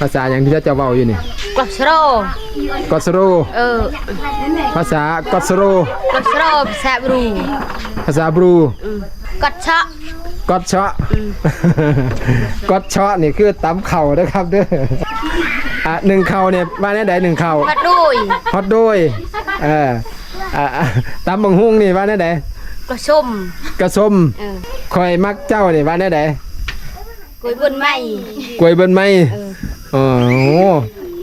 ภาษาอย่างที่เจ้าเว้าอยู่นี่กอสโรกอสโรเออภาษากอสโรกอสโรภาษาบรูภาษาบรูกอดชะกอดเชาะกอดเชาะนี่คือตำเข่านะครับเด้ออะหนึ่งเข่าเนี่ยว่าแน่ใดหนึ่งเข่าพัดดุยฮอตด้วยเอออะอะตำบังฮุงนี่ว่าแน่ใดกระชมกระสมเออคอยมักเจ้านี่ว่าแน่ใด กุยบุญไม่กล้วยเบิ้นไม้โอ้โห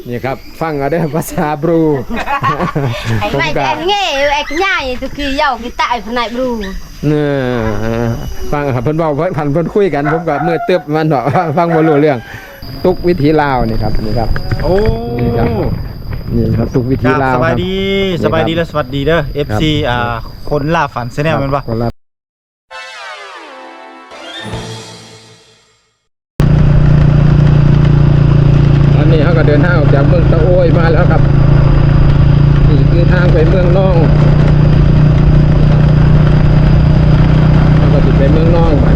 นี่ครับ ฟังเอาเด้อภาษาบรู ไอ้ไม่แกเงี้ยไอ้ง่ายตุกี้ยาวกีตายพนายบรูเนี่ยฟังครับเพิ่นเว้าเพิ่นพันเพิ่นคุยกันผมก็มือตึบมันเนาะฟังบ่รู้เรื่อง ตุกวิธีลาวนี่ครับนี่ครับ โอ้นี่ครับ นี่ครับตุกวิคธีรับลาวสบายดีครับสบายดีและสวัสดีเด้อ FC อ่า คนล่าฝันแนลแม่นบ่ คนละ ก็เดินทางออกจากเมืองตะโอยมาแล้วครับนี่คือทางไปเมืองน่องเขาก็ติดไปเมืองน่องไป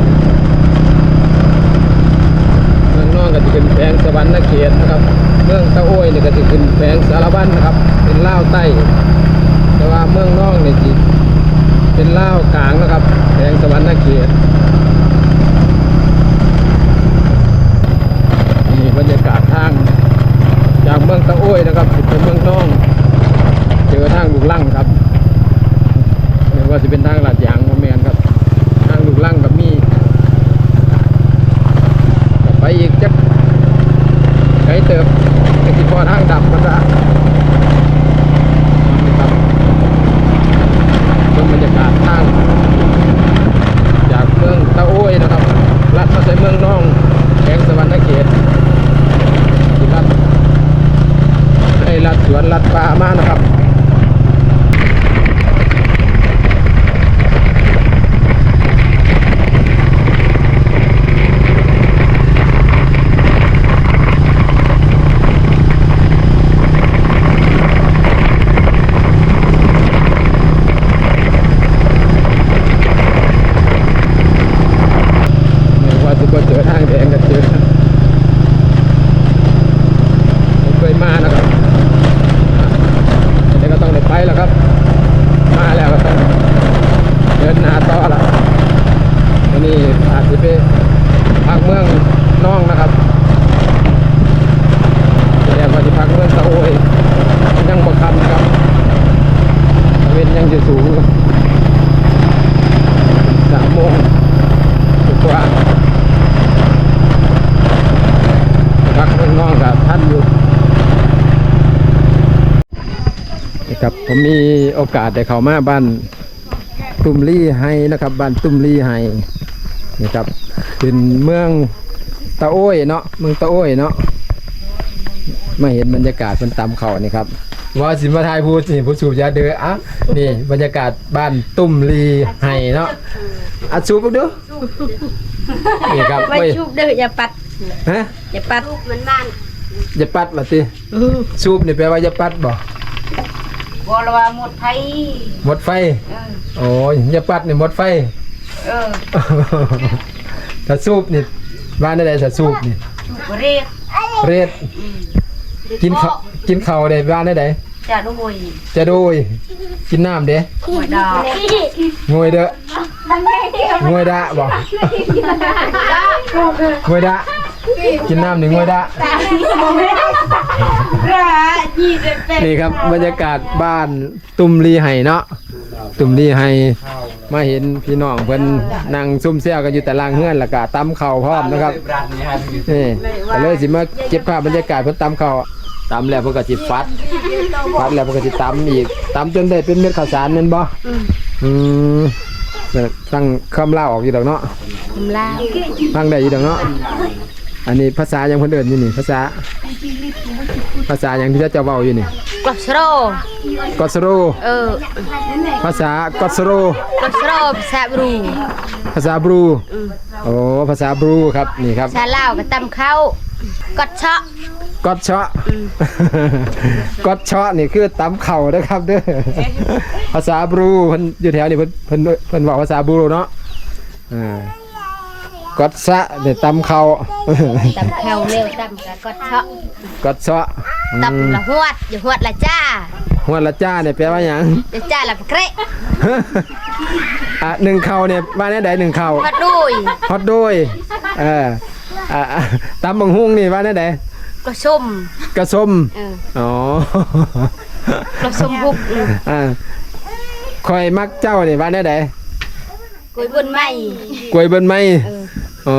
เมืองน่องก็จะเป็นแขวงสวรรค์นเขตนะครับ เมืองตะโอยนี่ก็จะเป็นแขวงสารวัตรนะครับ เป็นเล่าใต้ แต่ว่าเมืองน่องนี่จิเป็นเล่ากลางนะครับแขวงสวรรค์นเขตนี่บรรยากาศทาง จากเมืองตะโอ้ ยนะครับเป็นเมืองน่อง เจอทางลูกลั่งครับหรือว่าจะเป็นทางลาดยางโมเมนครับ ทางลูกลั่งกับมีไปอีกจักไกลเติบไอที่พอทางดับก็ได้นี่ครับเป็นบรรยากาศทาง จากเมืองตะโอ้ยนะครับลัดมาใส่เมืองน่องแขวงสวรรค์เขตที่ลัด ให้ ลัดสวนลัดป่ามานะครับ ไม่ว่าจะเจอทางแดงก็เจอผมเคยมานะครับแต่ก็ต้องได้ไปแล้วครับ มาแล้วก็ต้องเดินหน้าต่อละ วันนี้อาจจะไปพักเมืองน้องนะครับแสดงว่าจะพักเมืองตะโอยยังบ่คำครับเวนยังจะสูงสามโมงกว่าพักเมืองน้องกับท่านอยู่นะครับผมมีโอกาสได้เข้ามาบ้านตุ้มลี่ไฮนะครับ บ้านตุ้มลี่ไฮ นี่ครับ เป็นเมืองตะโอ้ยเนาะเมืองตะโอ้ยเนาะมาเห็นบรรยากาศมันตามเขานี่ครับว่าสิมาทายพูดนี่ผู้สูบยาเดืออะนี่บรรยากาศบ้านตุมลีไฮเนาะอะสูบดูนี่ครับไม่เว้ยชุบเด้ออย่าปัดฮะอย่าปัดมันมันอย่าปัดว่าติสูบนี่แปลว่าอย่าปัดบ่บอลว่าหมดไทยหมดไฟโอ้ยอย่าปัดนี่หมดไฟ เออถ้าสูบนี่บ้านได้ถ้าสูบนี่ชุบเรียกเรดกินข้าวกินข้าวได้บ้านได้ไดจะดูยจะโดยกินน้ำเด้หัวดอกงวยเด้องวยดะบ่งวยดะกินน้ำหนึ่งงวยดะนี่ครับบรรยากาศบ้านตุมลีไห้เนาะ ตุมลีไห้มาเห็นพี่น้องเพิ่นนั่งซุ่มเซี่ยกันอยู่แต่ล่างเฮือนแล้วก็ตำข้าวพร้อมนะครับนี่ก็เลยสิมาเก็บภาพบรรยากาศเพิ่นตำข้าวตำแล้วเพิ่นก็สิฟัดฟัดแล้วเพิ่นก็สิตำอีกตำจนได้เป็นเม็ดข้าวสารแม่นบ่อืมเนี่ยตั้งคำเล่าออกอยู่ดอกเนาะคำลาวฟังได้อยู่ดอกเนาะอันนี้ภาษายังเพิ่นเอิ้นอยู่นี่ภาษา ภาษายังที่เจ้าเว้าอยู่นี่ กอสโรกอสโร เออ ภาษากอสโรกอสโรภาษาบรู ภาษาบรูโอ้ภาษาบรูครับนี่ครับภาษาลาวก็ตำเข้ากอดชะกอดเชาะกอดเชาะนี่คือตำเข่านะครับเด้อภาษาบรูเพิ่นอยู่แถวนี้เพิ่นเพิ่นเพิ่นบอกภาษาบรูเนาะอ่ากดสะเดี๋ยวตำเขาตำข้าวเร็วตำกะกดเชาะกดเสาะ ตำละหวดอยู่หวดละจ้าหัวละจ้าเนี่ยแปลว่าหยังเดี๋ยวจ้าละเกระอะหนึ่งเข่าเนี่ยว่าแน่ใดหนึ่งเข่ามาดุยฮอตโดยเอออะอะตำบังฮุงนี่ว่าแน่ใดกระซุ่มกระส้มเอออ๋อกระซุ่มบุกอืมอ่าคอยมักเจ้านี่ว่าแน่ใดกุยบุญไม่กล้วยเบิ้นไม้เอออ๋อ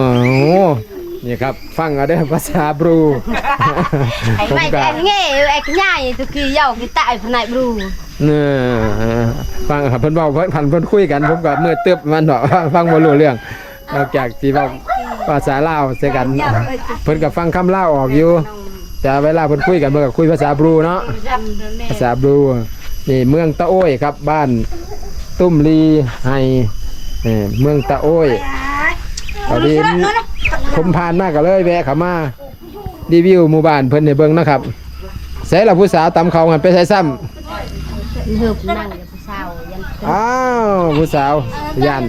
นี่ครับ ฟังเอาเด้อภาษาบรูไอ้ไม่แกเงี้ยไอ้ง่ายตุกี้ยาวกีตายพนัยบรูเนี่ยฟังครับเพิ่นเว้าเพิ่นพันเพิ่นคุยกันผมก็มือตึบมันเนาะฟังบ่รู้เรื่องนอกจากสิเว้าภาษาลาวใส่กัน เพิ่นก็ฟังคำลาวออกอยู่ แต่เวลาเพิ่นคุยกันเพิ่นก็คุยภาษาบรูเนาะ ภาษาบรูนี่เมืองตะโอ้ยครับบ้านตุ้มลีไฮเอ่อเมืองตะโอ้ยตอนนี้ ผมผ่านมาก็เลยแวะเข้ามารีวิวหมู่บ้านเพิ่นให้เบิ่งนะครับใส่ละผู้สาวตำเขากันไปใส่ซ้ำเหือบนั่งอยู่ผู้สาวยันอ้าวผู้สาวยัน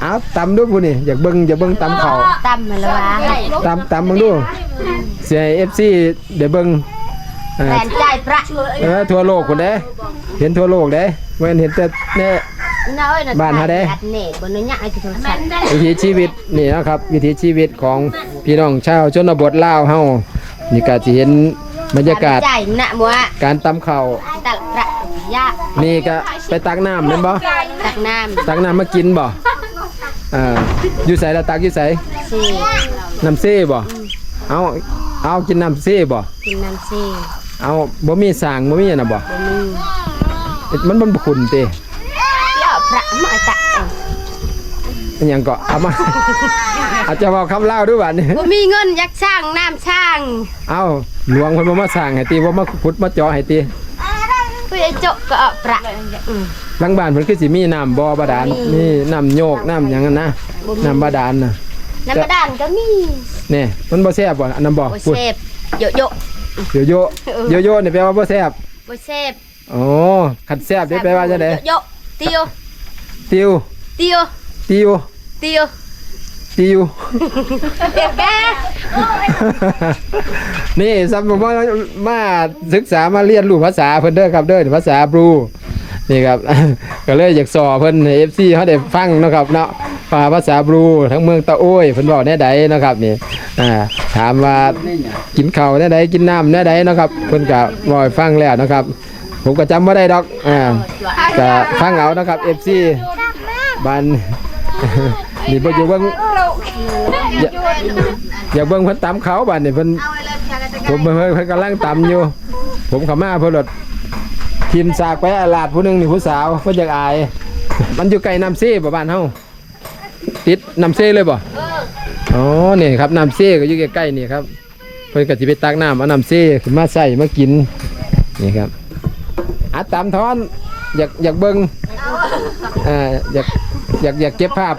เอาตำดูผู้นี่อยากเบิ่งอยากเบิ่งตำเขาตำมาละวะตำตำเบิ่งดูเสียเอฟซีเดี๋ยวเบิ่งเออแฟนใจประเออทั่วโลกคนเด้ เห็นทั่วโลกเด้เว้นเห็นแต่แน่น้อยนะ บ้านหาได้เน่บนนี้ยไอ้ที่โทรศัพท์วิถีชีวิตนี่นะครับ วิถีชีวิตของพี่น้องชาวชนบทลาวเฮานี่ก็สิเห็นบรรยากาศใจนะมัวการตำข้าวตักประยะนี่ก็ไปตักน้ำนั่นบ่ตักน้ตักน้ำมากินบ่อ่าอยู่ไสละตักอยู่ไสำซีน้ำเซ่บ่เอาเอากินน้ำเซ่บ่กินน้ำซีเอาบ่มีสร้างบ่มีอันน่ะบ่บะหมี่มันมันบ่ขุนติเยอะป ระมาตักอันหยังก็เอามา อาจจะเว้าคำลาวด้วยบัดนี้บ่มีเงินยักช่างน้ำช่าง เอาหลวงเพิ่นบ่มาสร้างให้ติบ่มาขุดมาเจาะให้ติเพื่อโจกก็เอาประอืมหลังบ้านเพิ่นคือสิมีน้ำบ่บาดาลมีมีน้ำโยกน้ำหยังนั้นนะบ่มีน้ำบาดาลน่ะน้ำกระดานก็มีนี่มันบ่แซ่บบ่อันนั้นบ่บ่พูดเซฟโยโยโยโยโยโย่นี่แปลว่าบ่แซ่บบ่เซฟอ๋อคันแซ่บนี่แปลว่าจังได๋โยเตียว ติวเตียวติวเตียวติวเด็กแกนี่สำหรับว่ามาศึกษามาเรียนรู้ภาษาเพิ่นเด้อครับเด้อภาษาบรูนี่ครับก็เลยอยากสอเพิ่นให้ FC เฮาได้ฟังเนาะครับเนาะว่าภาษาบรูทั้งเมืองตะโอ้ยเพิ่นเว้าแน่ใดเนาะครับนี่อ่าถามว่ากินข้าวแน่ใดกินน้ำแน่ใดเนาะครับเพิ่นก็เว้าให้ฟังแล้วเนาะครับ ผมก็จำบ่ได้ดอกอ่าก็ฟังเอาเนาะครับ FC บ้านนี่บ่อยู่เบิ่งอย่าอย่าเบิ่งเพิ่นตามเขาบ้านนี่เพิ่นผมเพิ่นเพิ่นกำลังตำอยู่ ผมเข้ามาเพิ่นรถทีมสากไปอาลาดผู้หนึงนี่ผู้สาวเพิ่นอยากอาย มันอยู่ใกล้น้ำเซ่บ่บ้านเฮาติดน้ำเซ่เลยบ่อ๋อนี่ครับน้ำเซ่ก็อยู่ใกล้ๆนี่ครับเพิ่นก็สิไปตักน้ำเอาน้ำเซ่ขึ้นมาใส่มากินนี่ครับอัดตามทอนอยากอยากเบิ่งอ่ออยาก อยากอยากเก็บภาพ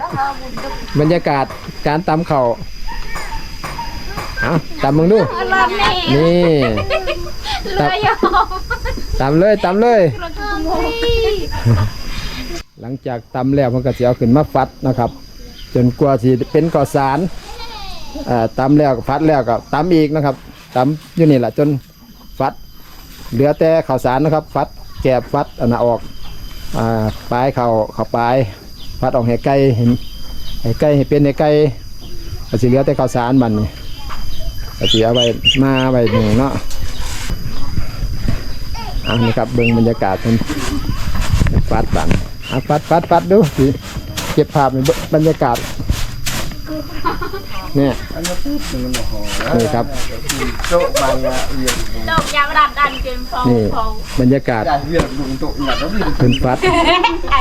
บรรยากาศการตำเข่าวเอาตำมึงดูนี่ตำตำเลยตำเลย หลังจากตำแล้วมันก็จะเอาขึ้นมาฟัดนะครับ จนกว่าสิเป็นก่อสารอ่าตำแล้วก็ฟัดแล้วก็ตำอีกนะครับตำอยู่นี่แหละจนฟัด เหลือแต่ข้าวสารนะครับ ฟัดแกบฟัดอันน่ะออกอ่าปลายเข่าเข่าปลาย ฟัดออกให้ไก่เห็นให้ไก่ให้เป็นให้ไก่ก็สิเหลือแต่ข้าวสารมันนี่ก็สิเอาไว้มาไว้หนึ่งเนาะอ่านี่ครับเบิ่งบรรยากาศมันฟัดบันอะฟัดฟัดฟัดดูสิเก็บภาพในบรรยากาศเนี่ยนี่ครับโต๊ะบางอะเวียนดอกยางรัดดันเกมฟองนี่ฟองบรรยากาศได้เวียนลุงโต๊ะเนี่ยแล้วเวียนเป็นฟัดอั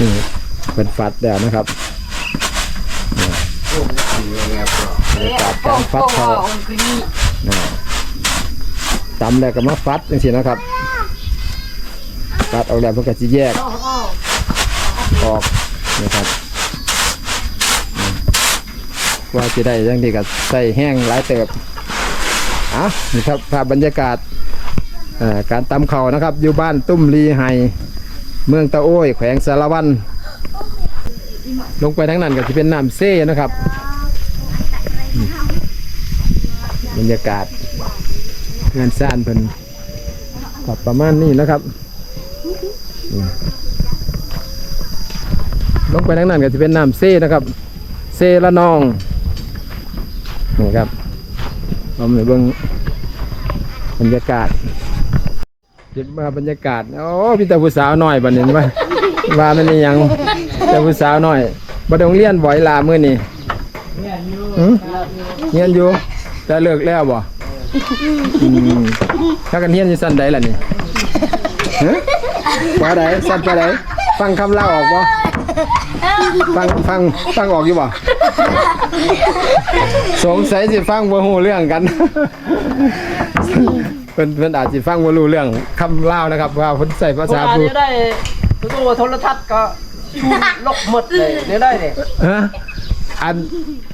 นี่เป็นฟัดแล้วนะครับบรรยากาศการฟัดเขานะตำแล้วก็มาฟัดจังสินะครับฟัดออกแล้วเพื่อจะแยกออกนะครับว่าจะได้ยังดีกับใส่แห้งหลายเติบอะนี่ครับภาพบรรยากาศการตำเขานะครับ อยู่บ้านตุ้มลีไฮ เมืองตะโอ้ยแขวงสารวัน ลงไปทั้งนั้นก็จะเป็นน้ำเซ่นะครับ บรรยากาศงานสร้างเพิ่นก็ประมาณนี้นะครับ ลงไปทั้งนั้นก็จะเป็นน้ำเซ่นะครับ เซละนองนี่ครับเราไปเบิ่งบรรยากาศ เห็นมาบรรยากาศโอ้พี่ตาผู้สาวหน่อยบัดนี้ว่าว่ามันนี่ยังแต่ผู้สาวหน่อยบ่ต้องเรียนบ่อยลามื้อนี้หืมเรียนอยู่แต่เลิกแล้วบ่อืมถ้ากันเรียนอยู่สั้นใดล่ะนี่ฮะว่าใดสั้นไปใดฟังคำเล่าออกบ่ฟังฟังฟังออกอยู่บ่สงสัยสิฟังบ่ฮู้เรื่องกัน เพิ่นเพิ่นอาจสิฟังบ่รู้เรื่องคำลาวนะครับว่าเพิ่นใส่ภาพวกษาอันพูนี้ได้ตัวโทรทัศน์ก็ชูลกหมดเลยเนี่ยได้เนี่ยฮะอัน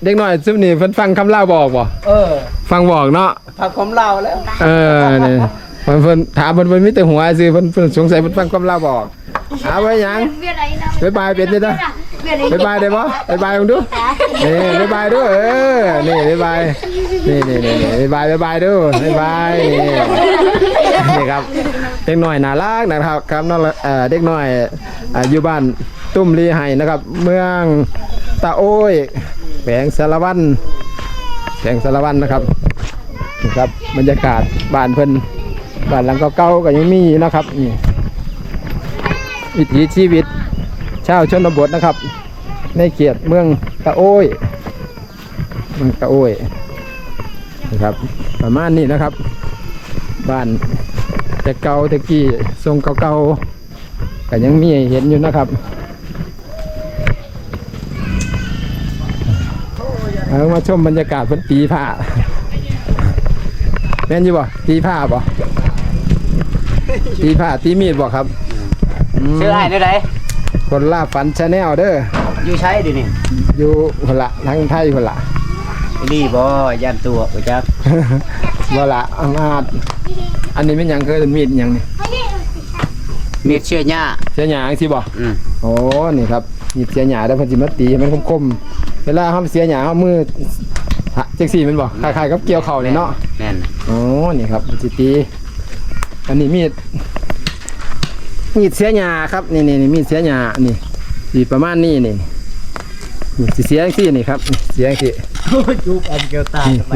เด็กน้อยซุมนี้เพิ่นฟังคำลาวบ่ออกบ่เออ ฟังบ่ออกเนาะผักความลาวแล้ว เออนี่เพิ่นเพิ่นถามเพิ่นเพิ่นมีแต่หัวซื่อเพิ่นเพิ่นสงสัยเพิ่นฟังคำลาวบ่ออกเอาไว้หยัง Biết đấy nó บ๊ายบายเป็นเด้อเด้อ Biết đấy บ๊ายบายได้บ่บ๊ายบายมึงดูนี่บ๊ายบายดูเออนี่บ๊ายบายนี่นี่นี่นี่บ๊ายบายบ๊ายบายดูบ๊ายบายนี่นี่ครับเด็กน้อยน่ารักนะครับครับน้องเอ่อเด็กน้อยอ่าอยู่บ้านตุ้มลีไห้นะครับ เมืองตาโอ้ยแขวงสารวันแขวงสารวันนะครับนี่ครับบรรยากาศบ้านเพิ่นบ้านหลังเก่าๆก็ยังมีอยู่นะครับนี่วิถีชีวิต ชาวชนบทนะครับ ในเขตเมืองตาโอ้ยเมืองตาโอ้ยนะครับ ประมาณนี้นะครับ บ้านแต่เก่าแต่กี้ทรงเก่าๆก็ยังมีเห็นอยู่นะครับเอามาชมบรรยากาศเพิ่นตีผ้าแม่นอยู่บ่ตีผ้าบ่ตีผ้าตีมีดบ่ครับ ชื่อไอ้ได้ไหน คนล่าฝันชาแนลเด้ออยู่ใช้ดินี่อยู่คนละทั้งไทยคนละดีบ่ยันตัวไปจักบ่ละอามาดอันนี้เป็นหยังคือมีดหยังนี่มีเชื่อหญ้าเสียหยางสิบ่อืมโอ้นี่ครับหยิบเสียหยาแล้วเพิ่นสิมาตีให้มันคมๆเวลาเฮาเสียหยาเฮามือหะจังซี่แมันบ่คล้ายๆกับเกี่ยวเข่านี่เนาะแน่นอ๋อนี่ครับมันสิตีอันนี้มีด มีดเสียหยาครับนี่นี่นี่มีดเสียหยานี่สิประมาณนี้นี่นี่สิเสียจังซี่นี่ครับนี่เสียจังซี่จูบอันเกียวตาทำไม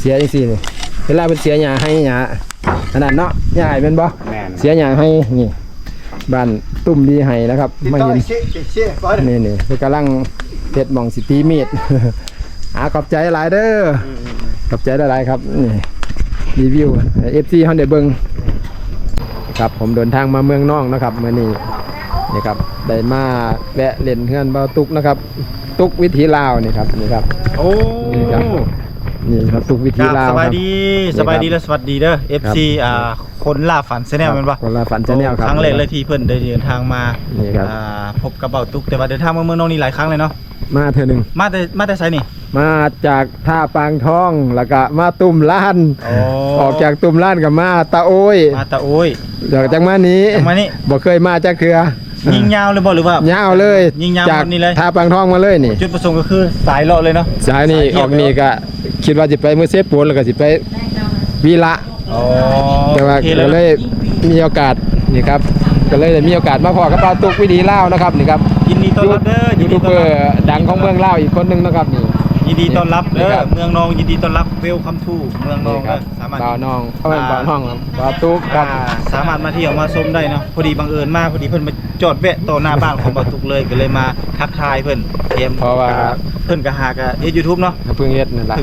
เสียจังซี่นี่เวลาเป็นเสียหยาให้หยาขนาดเนาะหยาให้เป็นบ่แน่นเสียหยาให้นี่บ้านตุ่มดีให้นะครับมาเห็นเชี่ยเชี่ยบ่นี่นี่คือกำลังเฮ็ดหมองสิตีมีดอาขอบใจหลายเด้ออขอบใจหลายๆครับนี่รีวิวเอฟซีเฮาได้เบิ่ง ครับผมเดินทางมาเมืองน่องนะครับมื้อนี้นี่ครับได้มาแวะเล่นเฮือนเบาตุกนะครับ ตุกวิถีลาวนี่ครับนี่ครับโอ้นี่ครับนี่ครับตุกวิคถีรับลาวสครับบายดีสบายดีและสวัสดีเด้อ FC อ่าคนล่าฝันแนลแม่นบ่คนละฝันจะแนวครับครั้งแรกเลยที่เพิ่นได้เดินทางมานี่ครับอ่าพบกับเบาตุกแต่ว่าเดินทางมาเมืองนอกนี่หลายครั้งเลยเนาะ มาเธอหนึ่งมาแต่มาแต่ไสนี่ มาจากท่าปางทองแล้วก็มาตุ่มล้านโอ้ออกจากตุ่มล้านกับมาตาโอ้ยมาตะโอ้ย เดี๋ยวจากมานี้จากมานี่บ่เคยมาจากเคือยิงยาวเลยบ่หรือว่า ยาวเลยยิงยาวจากหมดนี่เลย ท่าปางทองมาเลยนี่จุดประสงค์ก็คือสายเลาะเลยเนาะสายนี่สายเทีอยบอกนี่ก็คิดว่าจะไปเมื่อเซฟปูนแล้วก็สิไปวีละ อ๋อแต่ว่าโอเคก็เลยมีโอกาสนี่ครับ ก็เลยได้มีโอกาสมาพอกับปาตุกวิธีลาวนะครับนี่ครับยินดีต้อนรับเด้อยิยูนดีทูบต้เบอนอรับร์ดังของเมืองลาวอีกคนหนึงนะครับนี่ยินดีต้อนรับเด้นี่อครับเมืองนองยินดีต้อนรับเวลคัมทูเมืองนองครัเด้อสามารถบ่าวน้องเข้าไปอ่าบ่าวน้องครับปาตุกครับอ่าสามารถมาเที่ยวมาชมได้เนาะพอดีบังเอิญมากพอดีเพิ่นมาจอดแวะต่อหน้าบ้านของบาตุกเลยก็เลยมาทักทายเพิ่นเตรียมเพราะว่าเพิ่นก็หากะเฮ็ด YouTube เนาะเพิ่งเฮ็ดนั่นแหละ